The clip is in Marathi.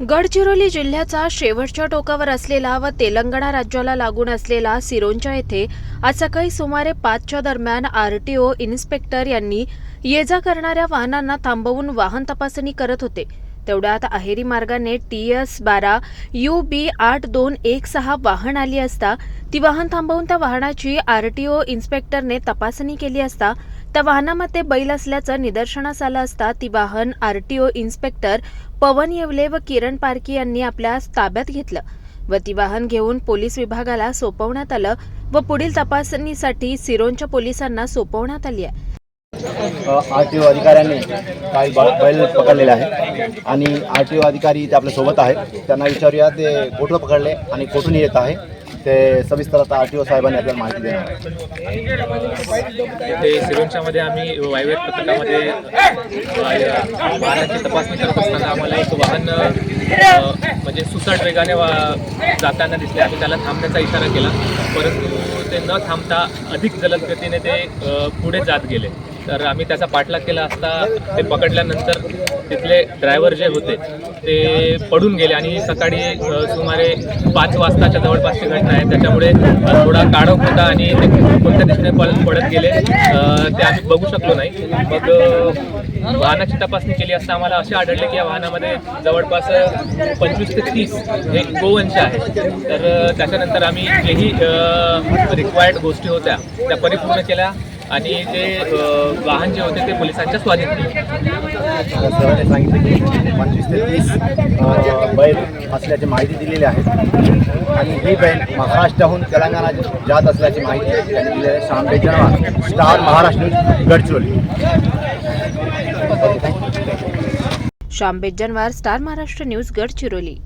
गडचिरोली जिल्ह्याचा शेवटच्या टोकावर असलेला व तेलंगणा राज्याला लागून असलेला सिरोंचा येथे आज सकाळी सुमारे पाचच्या दरम्यान आरटीओ इन्स्पेक्टर यांनी ये जा करणाऱ्या वाहनांना थांबवून वाहन तपासणी करत होते. तेवढ्यात अहेरी मार्गाने टी एस बारा यू बी आठ दोन एक सहा वाहन आली असता ती वाहन थांबवून त्या वाहनाची आरटीओ इन्स्पेक्टरने तपासणी केली असता त्या वाहनामध्ये बैल असल्याचं निदर्शनास आलं असता ती वाहन आरटीओ इन्स्पेक्टर पवन येवले व किरण पारकी यांनी आपल्या ताब्यात घेतलं व ती वाहन घेऊन पोलीस विभागाला सोपवण्यात आलं व पुढील तपासणीसाठी सिरोंच्या पोलिसांना सोपवण्यात आली आहे. आर टी ओ अधिकाऱ्यांनी काही बैल पकडलेले आहे आणि आर टी ओ अधिकारी इथे आपल्यासोबत आहेत. त्यांना विचारूया ते कुठं पकडले आणि कुठून येत आहे ते सविस्तर आता आर टी ओ साहेबांनी आपल्याला माहिती देणार आहे. ते सिरोंच्यामध्ये आम्ही वायव्य पथकामध्ये वाहनाची तपासणी करत असताना आम्हाला एक वाहन म्हणजे सुसट वेगाने वा जाताना दिसले. आम्ही त्याला थांबण्याचा इशारा केला. परंतु ते न थांबता अधिक जलद गतीने ते पुढे जात गेले. तर आम्ही त्याचा पाठलाग केला असता ते पकडल्यानंतर तिथले ड्रायव्हर जे होते ते पडून गेले. आणि सकाळी सुमारे पाच वाजताच्या जवळपासची घटना आहे. त्याच्यामुळे थोडा काळोख होता आणि ते कोणत्या दिशेने पळत पडत गेले ते आम्ही बघू शकलो नाही. मग वाहनाची तपासणी केली असता आम्हाला असे आढळले की या वाहनामध्ये जवळपास पंचवीस ते तीस हे गोवंश आहे. तर त्याच्यानंतर आम्ही जेही रिक्वायर्ड गोष्टी होत्या त्या परिपूर्ण केल्या. आणि ते वाहन जे होते ते पोलिसांच्या स्वाधीन सरांनी सांगितले की पंचवीस ते तीस बैल असल्याची माहिती दिलेली आहे. आणि ही बैल महाराष्ट्राहून तेलंगणा जात असल्याची माहिती त्यांनी दिली आहे. Sham Bejanwar Star Maharashtra news Gadchiroli. Shyam Bejjanwar Star Maharashtra news Gadchiroli.